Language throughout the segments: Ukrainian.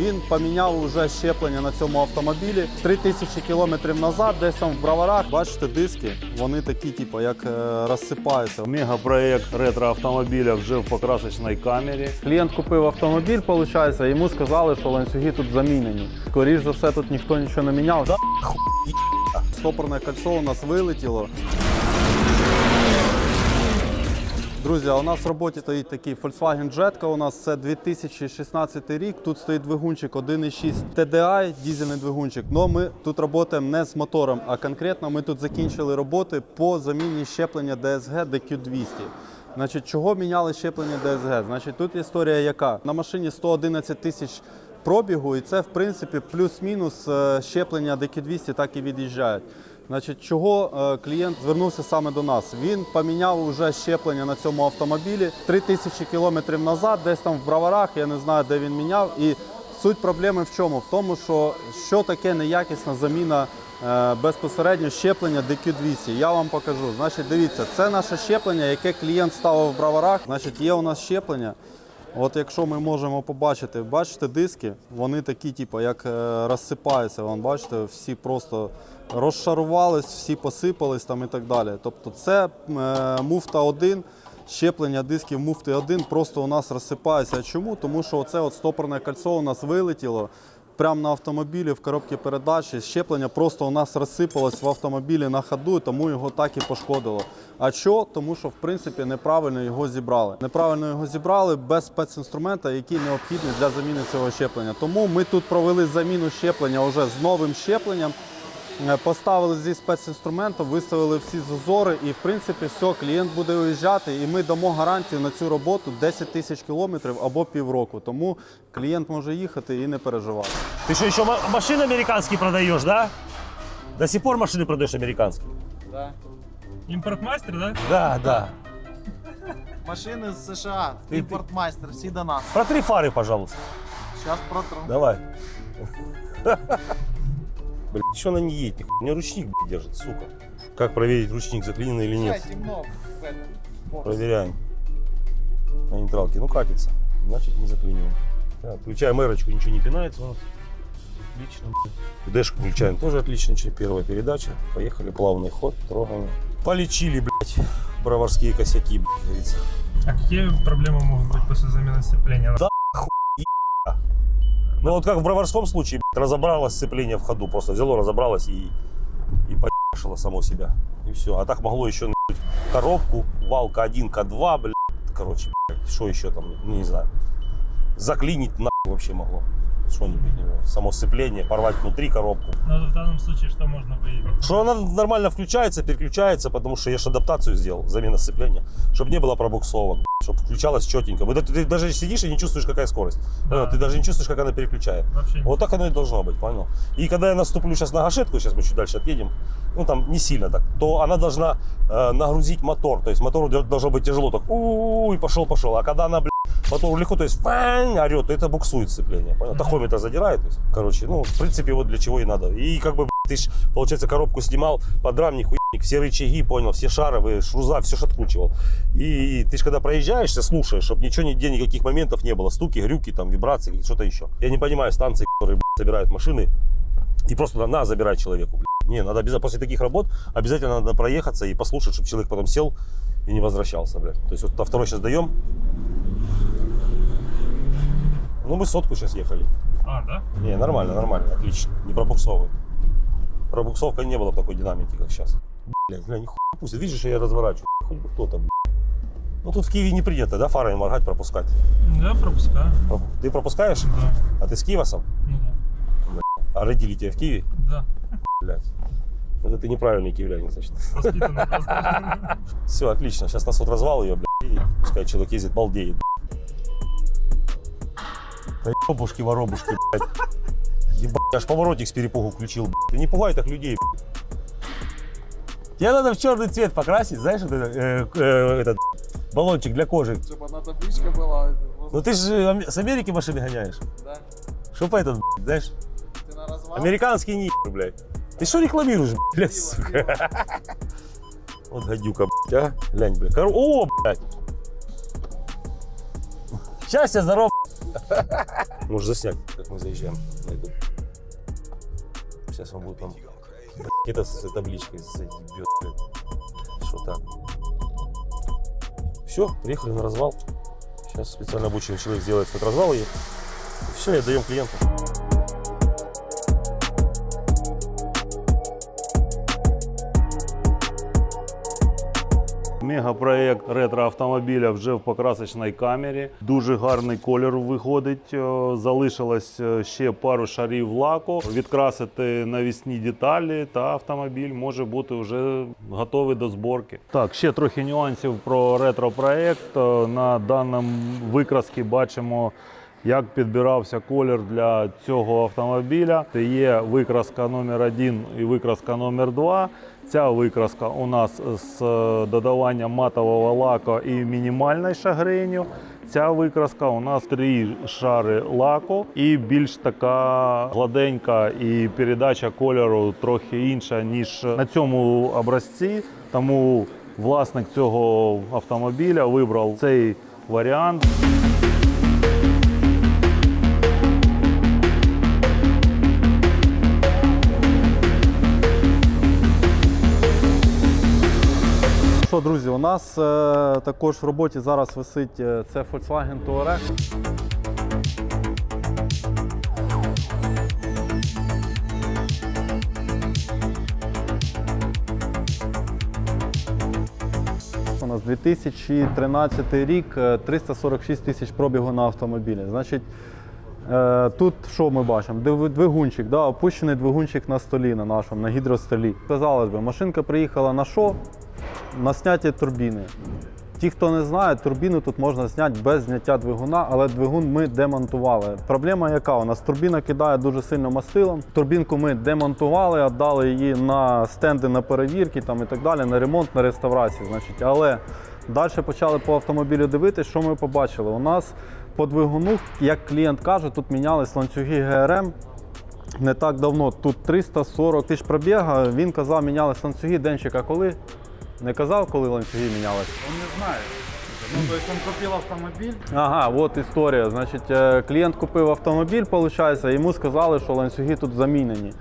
Він поміняв уже щеплення на цьому автомобілі 3000 кілометрів назад, десь там в браварах. Бачите, диски, вони такі, типу, як е, розсипаються. Мегапроект ретро-автомобіля вже в покрасочній камері. Клієнт купив автомобіль, виходить, йому сказали, що ланцюги тут замінені. Скоріш за все, тут ніхто нічого не міняв. Да, Стопорне кольцо у нас вилетіло. Друзі, у нас в роботі стоїть такий Volkswagen Jetta. У нас це 2016 рік. Тут стоїть двигунчик 1.6 TDI, дізельний двигунчик. Но ми тут працюємо не з мотором, а конкретно ми тут закінчили роботи по заміні щеплення DSG DQ200. Значить, чого міняли щеплення DSG? Значить, тут історія яка? На машині 111 тисяч пробігу, і це в принципі плюс-мінус е, щеплення DQ200 так і від'їжджають. Значить, чого е, клієнт звернувся саме до нас? Він поміняв уже щеплення на цьому автомобілі 3000 кілометрів назад, десь там в браварах, я не знаю, де він міняв. І суть проблеми в чому? В тому, що що таке неякісна заміна е, безпосередньо щеплення DQ200. Я вам покажу. Значить, дивіться, це наше щеплення, яке клієнт ставив в браварах. Значить, є у нас щеплення. От якщо ми можемо побачити, бачите диски, вони такі, типу, як е, розсипаються. Вон, бачите, всі просто розшарувались, всі посипались там і так далі. Тобто це е, муфта 1, щеплення дисків муфти 1 просто у нас розсипається. Чому? Тому що оце от стопорне кольцо у нас вилетіло. Прямо на автомобілі в коробці передачі щеплення просто у нас розсипалось в автомобілі на ходу, тому його так і пошкодило. А що? Тому що в принципі неправильно його зібрали. Неправильно його зібрали без спецінструмента, який необхідний для заміни цього щеплення. Тому ми тут провели заміну щеплення вже з новим щепленням. Е, Поставили зі спецінструментом, виставили всі зазори, і в принципі все, клієнт буде уїжджати, і ми дамо гарантію на цю роботу 10 тисяч кілометрів або півроку. Тому клієнт може їхати і не переживати. Ты что, еще ма- машины американские продаешь, да? До сих пор машины продаешь американские? Імпортмастер, да? Да, да. Машини з США, імпортмайстер, всі до нас. Протри фары, пожалуйста. Зараз протру. Давай. Блин, что она не едет? У меня ручник блядь, держит, сука. Как проверить, ручник заклиненный или нет? темно. Проверяем. На нейтралке. Ну, катится. Значит, не заклинил. Так, включаем эрочку, ничего не пинается у нас. Отлично. блядь. Дэшку включаем тоже отлично. Первая передача. Поехали, плавный ход, трогаем. Полечили, блядь, броварские косяки, блядь, говорится. А какие проблемы могут быть после замены сцепления? Да. Ну вот как в броварском случае, разобралось сцепление в ходу. Просто взяло, разобралось и, и по***шило само себя. И все. А так могло еще нахуй, коробку, валка 1, К2, блядь. Короче, блядь, что еще там, ну не знаю. Заклинить нахуй вообще могло. Знаю, само сцепление, порвать внутри коробку. Но в данном случае что можно выявить? Что она нормально включается, переключается, потому что я же адаптацию сделал, замена сцепления, чтобы не было пробуксовок, чтобы включалась четенько. Ты, ты даже сидишь и не чувствуешь, какая скорость. Понял? Ты даже не чувствуешь, как она переключает. Вообще. Вот так оно и должно быть, понял? И когда я наступлю сейчас на гашетку, сейчас мы чуть дальше отъедем, ну там не сильно так, то она должна э, нагрузить мотор. То есть мотору должно быть тяжело, так у и пошел, пошел. А когда она, блядь, мотор легко, то есть фань, орет, то это буксует сцепление. Понял? Тахометр задирает. То есть, короче, ну, в принципе, вот для чего и надо. И как бы, ты ж, получается, коробку снимал, подрамник, хуйник, все рычаги, понял, все шаровые, шруза, все ж откручивал. И ты же когда проезжаешься, слушаешь, чтобы ничего, нигде никаких моментов не было. Стуки, грюки, там, вибрации, что-то еще. Я не понимаю станции, которые, блядь, собирают машины и просто на, на забирать человеку, блядь. Не, надо обязательно, после таких работ обязательно надо проехаться и послушать, чтобы человек потом сел и не возвращался, блядь. То есть вот на второй сейчас даем. Ну, мы сотку сейчас ехали. А, да? Не, нормально, нормально, отлично. Не пробуксовывай. Пробуксовка не было такой динамики, как сейчас. Блядь, бля, нихуя не пустит. Видишь, я разворачиваю. Хоть бы кто-то, блядь. Ну тут в Киеве не принято, да, фарами моргать, пропускать. Да, пропускаю. Про- Ты пропускаешь? Да. А ты с Киева сам? Ну да. А родили тебя в Киеве? Да. Блядь. Это ты неправильный киевлянин, значит. Все, отлично. Сейчас нас вот развал ее, блядь, и пускай человек ездит, балдеет. Да ебушки, воробушки, блядь. Ебать, я аж поворотик с перепугу включил, блядь. Ты не пугай так людей, блядь. Тебе надо в черный цвет покрасить, знаешь, это, э, э, этот баллончик для кожи. Щоб одна табличка була. Ну ты же с Америки машины гоняешь. Да. Чтоб этот, блядь, знаешь, Ти на розвал? американский не блядь. Ты что рекламируешь, блядь, сука? Вот гадюка, блядь, а? Глянь, блядь. Кор- О, блядь. Счастья, здорово. Можешь заснять, как мы заезжаем. Найду. Сейчас он будет там это с табличкой заебет. Что так? Все, приехали на развал. Сейчас специально обученный человек сделает этот развал и все, и отдаем клиенту. Мегапроєкт ретро-автомобіля вже в покрасочній камері. Дуже гарний кольор виходить. Е, Залишилось е, ще пару шарів лаку. Відкрасити навісні деталі, та автомобіль може бути вже готовий до зборки. Так, ще трохи нюансів про ретро-проєкт. Е, На даному викрасці бачимо. Як підбирався колір для цього автомобіля? Це є викраска номер 1 і викраска номер 2 Ця викраска у нас з е, додаванням матового лаку і мінімальною шагренью. Ця викраска у нас три шари лаку і більш така гладенька, і передача кольору трохи інша, ніж на цьому образці. Тому власник цього автомобіля вибрав цей варіант. Що, друзі, у нас е, також в роботі зараз висить е, це Volkswagen Touareg. У нас 2013 рік, е, 346 тисяч пробігу на автомобілі. Значить, Е, Тут що ми бачимо? Двигунчик, да, опущений двигунчик на столі на нашому, на гідростолі. Казалось би, машинка приїхала на що? На зняті турбіни. Ті, хто не знає, турбіну тут можна зняти без зняття двигуна, але двигун ми демонтували. Проблема яка? У нас турбіна кидає дуже сильно мастилом. Турбінку ми демонтували, віддали її на стенди на перевірки там, і так далі, на ремонт, на реставрацію. Значить. Але далі почали по автомобілю дивитися, що ми побачили. У нас по двигуну, як клієнт каже, тут мінялись ланцюги ГРМ. Не так давно, тут 340 тисяч пробіга. Він казав, мінялись ланцюги. Денчик, коли? Не казав, коли ланцюги мінялись? Він не знає. Ну, то есть он купил автомобиль, Ага, от історія. Значить, е, клієнт купив автомобіль, виходить, йому сказали, що ланцюги тут замінені.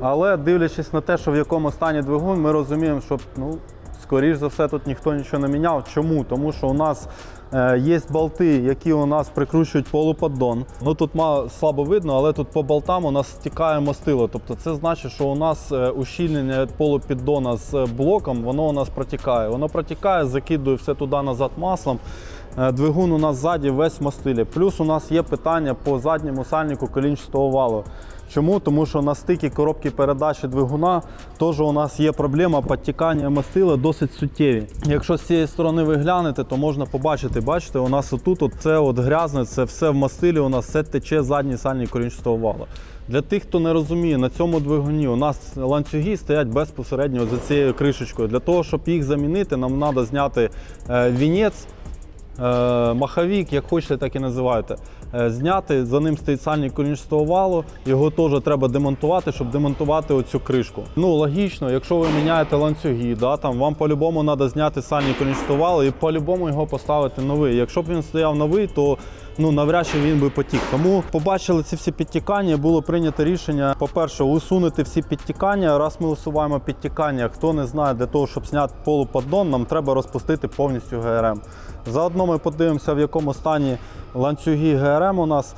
Але дивлячись на те, що в якому стані двигун, ми розуміємо, що ну, скоріш за все тут ніхто нічого не міняв. Чому? Тому що у нас є болти, які у нас прикручують полуподдон. Ну тут слабо видно, але тут по болтам у нас стікає мастило. Тобто це значить, що у нас е, ущільнення полупіддона з блоком, воно у нас протікає. Воно протікає, закидує все туди назад маслом. Е, Двигун у нас ззаді весь в мастилі. Плюс у нас є питання по задньому сальнику колінчатого валу. Чому? Тому що на стикі коробки передачі двигуна теж у нас є проблема підтікання мастила досить суттєві. Якщо з цієї сторони ви глянете, то можна побачити, бачите, у нас отут от це от грязне, це все в мастилі, у нас все тече задній сальник колінчатого вала. Для тих, хто не розуміє, на цьому двигуні у нас ланцюги стоять безпосередньо за цією кришечкою. Для того, щоб їх замінити, нам треба зняти е, вінець е, маховік, як хочете, так і називайте. Е, Зняти, за ним стоїть сальник колінчатого валу, його теж треба демонтувати, щоб демонтувати оцю кришку. Ну, логічно, якщо ви міняєте ланцюги, да, там, вам по-любому треба зняти сальник колінчатого валу і по-любому його поставити новий. Якщо б він стояв новий, то ну, навряд чи він би потік. Тому побачили ці всі підтікання, було прийнято рішення, по-перше, усунути всі підтікання. Раз ми усуваємо підтікання, хто не знає, для того, щоб зняти полуподдон, нам треба розпустити повністю ГРМ. Заодно ми подивимося, в якому стані ланцюги ГРМ у нас.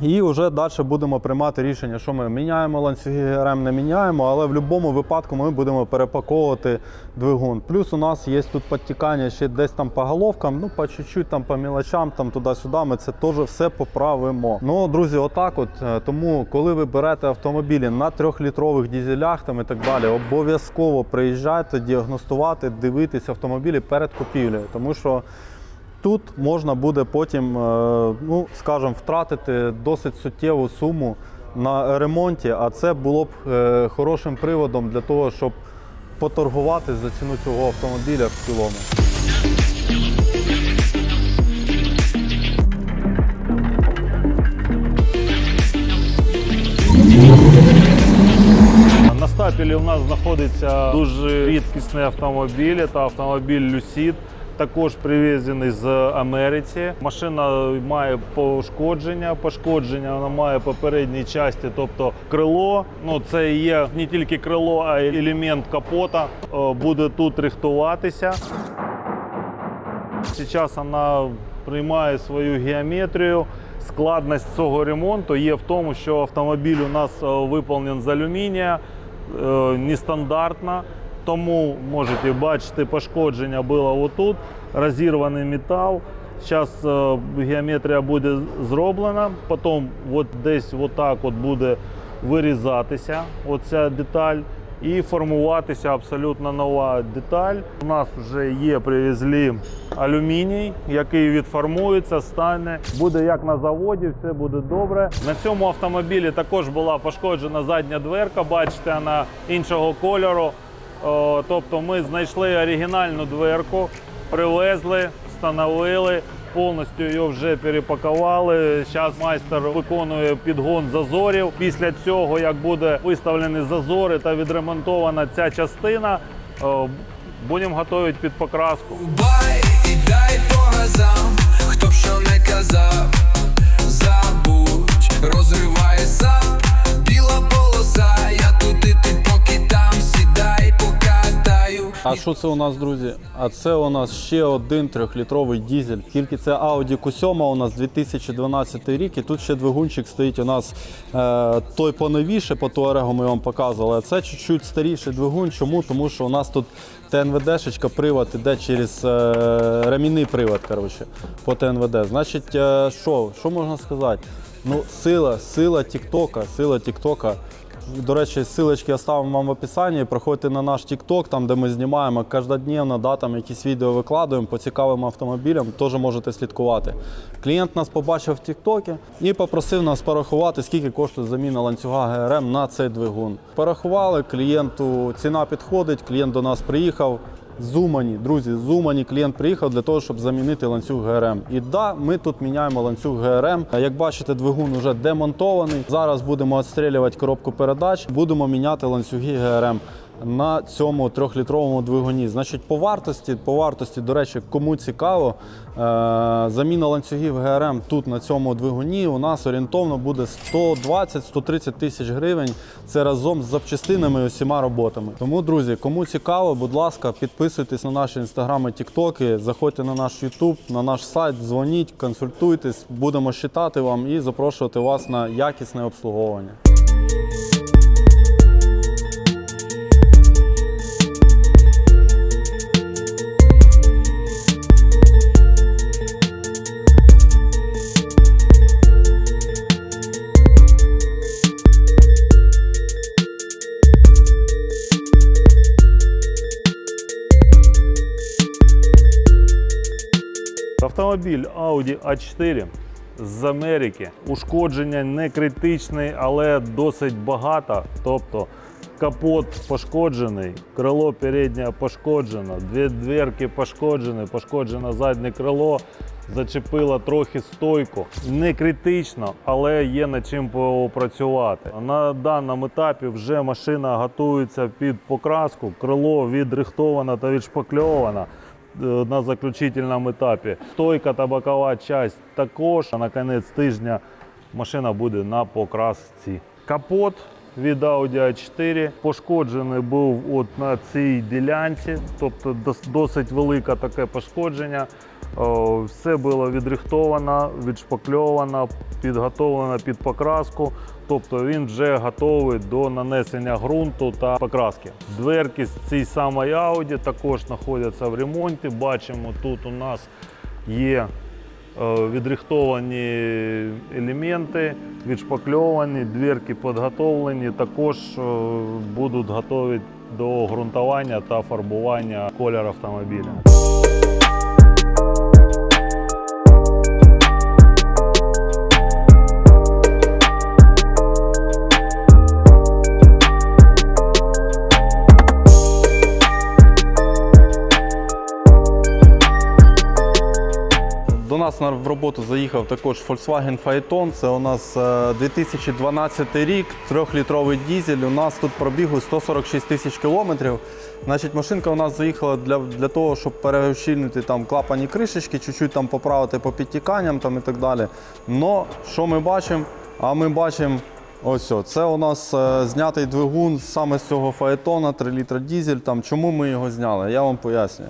І вже далі будемо приймати рішення, що ми міняємо ланцюги ГРМ, не міняємо, але в будь-якому випадку ми будемо перепаковувати двигун. Плюс у нас є тут підтікання ще десь там по головкам, ну по чуть-чуть там по мілочам, там туди-сюди. Ми це теж все поправимо. Ну, друзі, отак от. Е, Тому, коли ви берете автомобілі на трьохлітрових дізелях там і так далі, обов'язково приїжджайте діагностувати, дивитися автомобілі перед купівлею, тому що. Тут можна буде потім, е, ну скажімо, втратити досить суттєву суму на ремонті, а це було б е, хорошим приводом для того, щоб поторгувати за ціну цього автомобіля в цілому. На стапелі у нас знаходиться дуже рідкісний автомобіль. Це автомобіль Lucid також привезений з Америці. Машина має пошкодження. Пошкодження вона має по передній часті, тобто крило. Ну це є не тільки крило, а й елемент капота. Е, Буде тут рихтуватися. Зараз вона приймає свою геометрію. Складність цього ремонту є в тому, що автомобіль у нас е, виповнений з алюмінія, е, нестандартно. Тому можете бачити, пошкодження було отут, розірваний метал. Зараз геометрія буде зроблена, потім от десь отак от буде вирізатися оця деталь і формуватися абсолютно нова деталь. У нас вже є, привезли алюміній, який відформується, стане. Буде як на заводі, все буде добре. На цьому автомобілі також була пошкоджена задня дверка, бачите, вона іншого кольору. Тобто ми знайшли оригінальну дверку, привезли, встановили. Повністю її вже перепакували. Зараз майстер виконує підгон зазорів. Після цього, як буде виставлені зазори та відремонтована ця частина, будемо готувати під покраску. Бай і дай по газам, хто б що не казав, забудь, розриває сап, біла полоса, я тут і ти А що це у нас, друзі? А це у нас ще один трьохлітровий дізель. Тільки це Audi Q7 у нас 2012 рік, і тут ще двигунчик стоїть у нас е, той поновіше, по Туарегу ми вам показували. А це чуть-чуть старіший двигун. Чому? Тому що у нас тут ТНВД-шечка, привод іде через е, ремінний привод, коротше, по ТНВД. Значить, е, що? Що можна сказати? Ну, сила, сила Тіктока, сила Тіктока. До речі, ссылочки оставимо вам в описанні. Проходьте на наш TikTok, там де ми знімаємо кожнодневно, да, там якісь відео викладуємо по цікавим автомобілям, теж можете слідкувати. Клієнт нас побачив в Тіктокі і попросив нас порахувати, скільки коштує заміна ланцюга ГРМ на цей двигун. Порахували, клієнту ціна підходить, клієнт до нас приїхав. З Умані, друзі, зумані клієнт приїхав для того, щоб замінити ланцюг ГРМ. І да, ми тут міняємо ланцюг ГРМ. Як бачите, двигун вже демонтований. Зараз будемо відстрілювати коробку передач, будемо міняти ланцюги ГРМ на цьому трьохлітровому двигуні. Значить, по вартості, по вартості, до речі, кому цікаво, е, заміна ланцюгів ГРМ тут на цьому двигуні у нас орієнтовно буде 120-130 тисяч гривень. Це разом з запчастинами і усіма роботами. Тому, друзі, кому цікаво, будь ласка, підписуйтесь на наші інстаграми, тіктоки, заходьте на наш Ютуб, на наш сайт, дзвоніть, консультуйтесь, будемо считати вам і запрошувати вас на якісне обслуговування. Автомобіль Audi A4 з Америки. Ушкодження не критичне, але досить багато. Тобто капот пошкоджений, крило переднє пошкоджено, дві дверки пошкоджені, пошкоджено заднє крило, зачепило трохи стойку. Не критично, але є над чим попрацювати. На даному етапі вже машина готується під покраску, крило відрихтовано та відшпакльовано на заключительному етапі. Стойка та бокова часть також. А на кінець тижня машина буде на покрасці. Капот від Audi A4 пошкоджений був от на цій ділянці, тобто досить велике таке пошкодження. Все було відрихтовано, відшпакльовано, підготовлено під покраску. Тобто він вже готовий до нанесення ґрунту та покраски. Дверки з цієї самої Audi також знаходяться в ремонті. Бачимо, тут у нас є відрихтовані елементи, відшпакльовані, двірки підготовлені, також е, будуть готові до ґрунтування та фарбування кольору автомобіля. Нас в роботу заїхав також Volkswagen Phaeton. Це у нас е, 2012 рік, 3-літровий дізель. У нас тут пробігу 146 тисяч кілометрів. Значить, машинка у нас заїхала для, для того, щоб переощільнити там клапані кришечки, чуть-чуть там поправити по підтіканням там, і так далі. Но що ми бачимо? А ми бачимо Ось о, це у нас е, знятий двигун саме з цього фаетона, 3 літра дізель. Там, чому ми його зняли? Я вам поясню.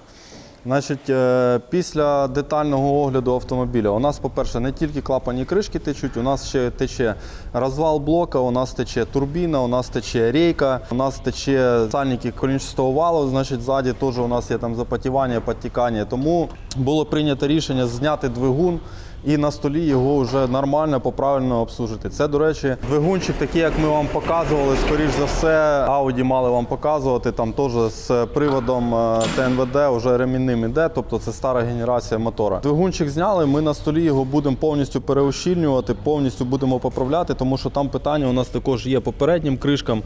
Значить, е, після детального огляду автомобіля у нас, по-перше, не тільки клапані кришки течуть, у нас ще тече розвал блока, у нас тече турбіна, у нас тече рейка, у нас тече сальники колінчастого валу, значить, ззаді теж у нас є там запотівання, підтікання. Тому було прийнято рішення зняти двигун і на столі його вже нормально, поправильно обслужити. Це, до речі, двигунчик такий, як ми вам показували, скоріш за все, Audi мали вам показувати, там теж з приводом е, ТНВД вже ремінним іде, тобто це стара генерація мотора. Двигунчик зняли, ми на столі його будемо повністю переущільнювати, повністю будемо поправляти, тому що там питання у нас також є по переднім кришкам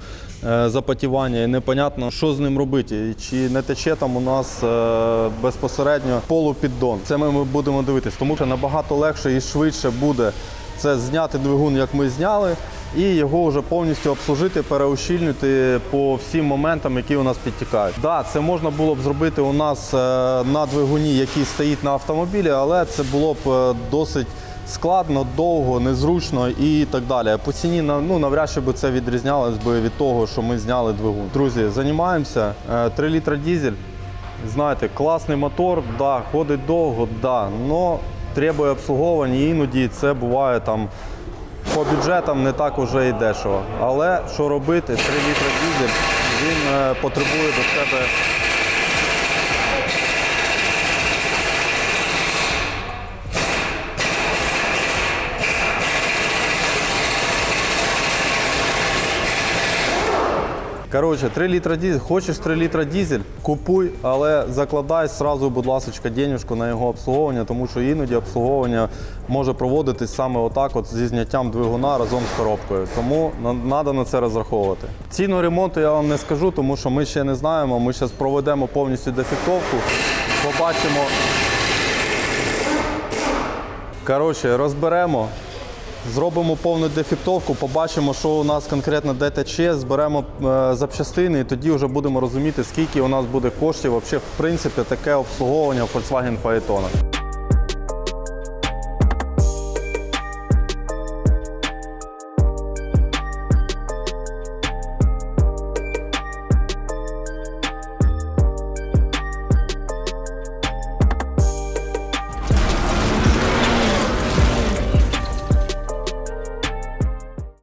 е, запотівання, і непонятно, що з ним робити. Чи не тече там у нас е, безпосередньо полупіддон. Це ми будемо дивитись, тому що набагато легше і швидше буде це зняти двигун, як ми зняли, і його вже повністю обслужити, переущільнити по всім моментам, які у нас підтікають. Так, да, це можна було б зробити у нас е, на двигуні, який стоїть на автомобілі, але це було б е, досить. Складно, довго, незручно і так далі. По ціні ну, навряд чи би це відрізнялось би від того, що ми зняли двигун. Друзі, займаємося. 3 літра дізель. Знаєте, класний мотор, да, ходить довго, да, але требує обслуговування, іноді це буває там по бюджетам не так уже і дешево. Але що робити? 3 літра дізель, він е, потребує до себе. Коротше, 3 літра дізель. Хочеш 3 літра дізель, купуй, але закладай сразу, будь ласка, денежку на його обслуговування, тому що іноді обслуговування може проводитись саме отак, от зі зняттям двигуна разом з коробкою. Тому треба на це розраховувати. Ціну ремонту я вам не скажу, тому що ми ще не знаємо. Ми зараз проведемо повністю дефектовку, побачимо. Коротше, розберемо. Зробимо повну дефектовку, побачимо, що у нас конкретно де тече, зберемо е, запчастини і тоді вже будемо розуміти, скільки у нас буде коштів. Взагалі, в принципі, таке обслуговування Volkswagen Phaeton.